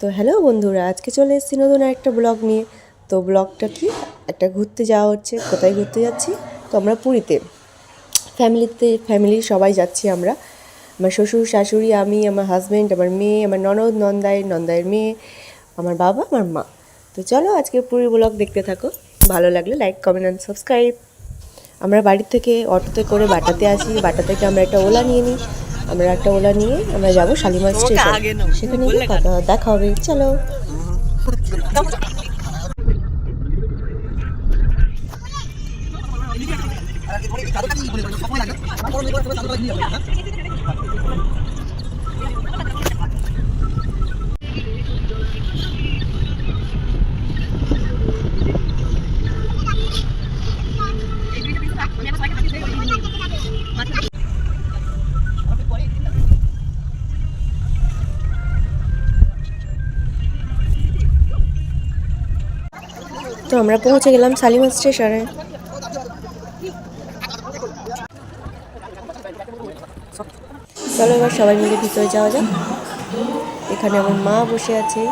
তো হ্যালো বন্ধুরা, আজকে চলে এসেছি নতুন একটা ব্লগ নিয়ে। তো ব্লগটা কি? একটা ঘুরতে যাওয়া হচ্ছে, কোথায় ঘুরতে যাচ্ছি? তো আমরা পুরীতে। ফ্যামিলিতে ফ্যামিলির সবাই যাচ্ছি আমরা। আমার শ্বশুর, শাশুড়ি, আমি, আমার হাজব্যান্ড আমার মেয়ে, আমার ননদ, নন্দাই নন্দায়ের মেয়ে, আমার বাবা, আমার মা। তো চলো আজকে পুরী ব্লগ দেখতে থাকো। ভালো লাগলে লাইক কমেন্ট অ্যান্ড সাবস্ক্রাইব আমরা বাড়ির থেকে অটোতে করে বাটাতে আসি। বাটা থেকে আমরা একটা ওলা নিয়ে নিই। আমরা একটা ওলা নিয়ে আমরা যাব শালিমার স্টেশন। সেখানে গিয়ে কথা দেখা হবে। চলো। তো আমরা পৌঁছে গেলাম শালিমার স্টেশনে। চলো এবার সবাই মিলে ভিতরে যাওয়া যাক। এখানে আমার মা বসে আছে,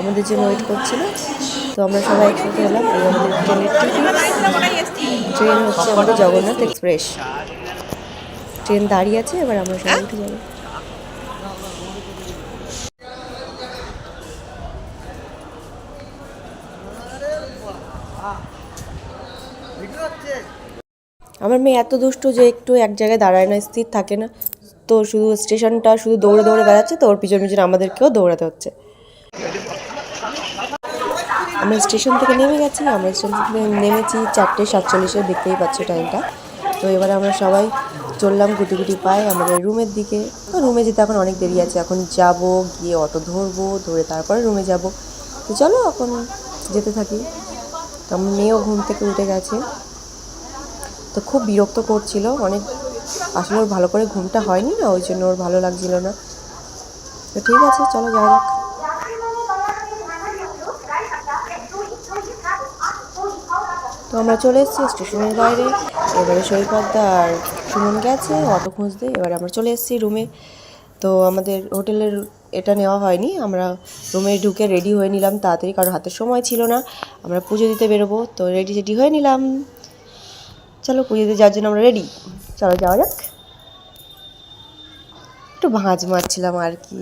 আমাদের জন্য ওয়েট করছিল। তো আমরা সবাই একসাথে এলাম আমাদের ট্রেনের টিকিট ট্রেন হচ্ছে আমাদের জগন্নাথ এক্সপ্রেস ট্রেন দাঁড়িয়ে আছে, এবার আমরা সবাই উঠে যাব। আমার মেয়ে এত দুষ্ট যে একটু এক জায়গায় দাঁড়ায় না, স্থির থাকে না। তো শুধু স্টেশনটা শুধু দৌড়ে দৌড়ে বেড়াচ্ছে, তো ওর পিছন পিছনে আমাদেরকেও দৌড়াতে হচ্ছে। আমরা স্টেশন থেকে নেমে গেছি, আমরা স্টেশন থেকে নেমেছি চারটে সাতচল্লিশে, দেখতেই পাচ্ছি টাইমটা। তো এবার আমরা সবাই চললাম গুটি গুটি পায়ে আমাদের রুমের দিকে। তো রুমে যেতে এখন অনেক দেরি আছে, এখন যাব, গিয়ে অটো ধরবো, ধরে তারপরে রুমে যাব। তো চলো এখন যেতে থাকি। আমার মেয়েও ঘুম থেকে উঠে গেছে। তো খুব বিরক্ত করছিল, অনেক আসলে ওর ভালো করে ঘুমটা হয়নি না, ওই জন্য ওর ভালো লাগছিল না। তো ঠিক আছে, চলো যাই যাক তো আমরা চলে এসেছি স্টেশনের বাইরে। এবারে সৈকতদা আর সুমন গেছে, অটো খুঁজতে। এবারে আমরা চলে এসেছি রুমে। তো আমাদের হোটেলের এটা নেওয়া হয়নি। আমরা রুমে ঢুকে রেডি হয়ে নিলাম তাড়াতাড়ি, কারণ হাতে সময় ছিল না। আমরা পুজো দিতে বেরোবো, তো রেডি রেডি হয়ে নিলাম। চলো পুজো দিতে যাওয়ার জন্য আমরা রেডি চলো যাওয়া যাক। একটু ভাঁজ মারছিলাম আর কি।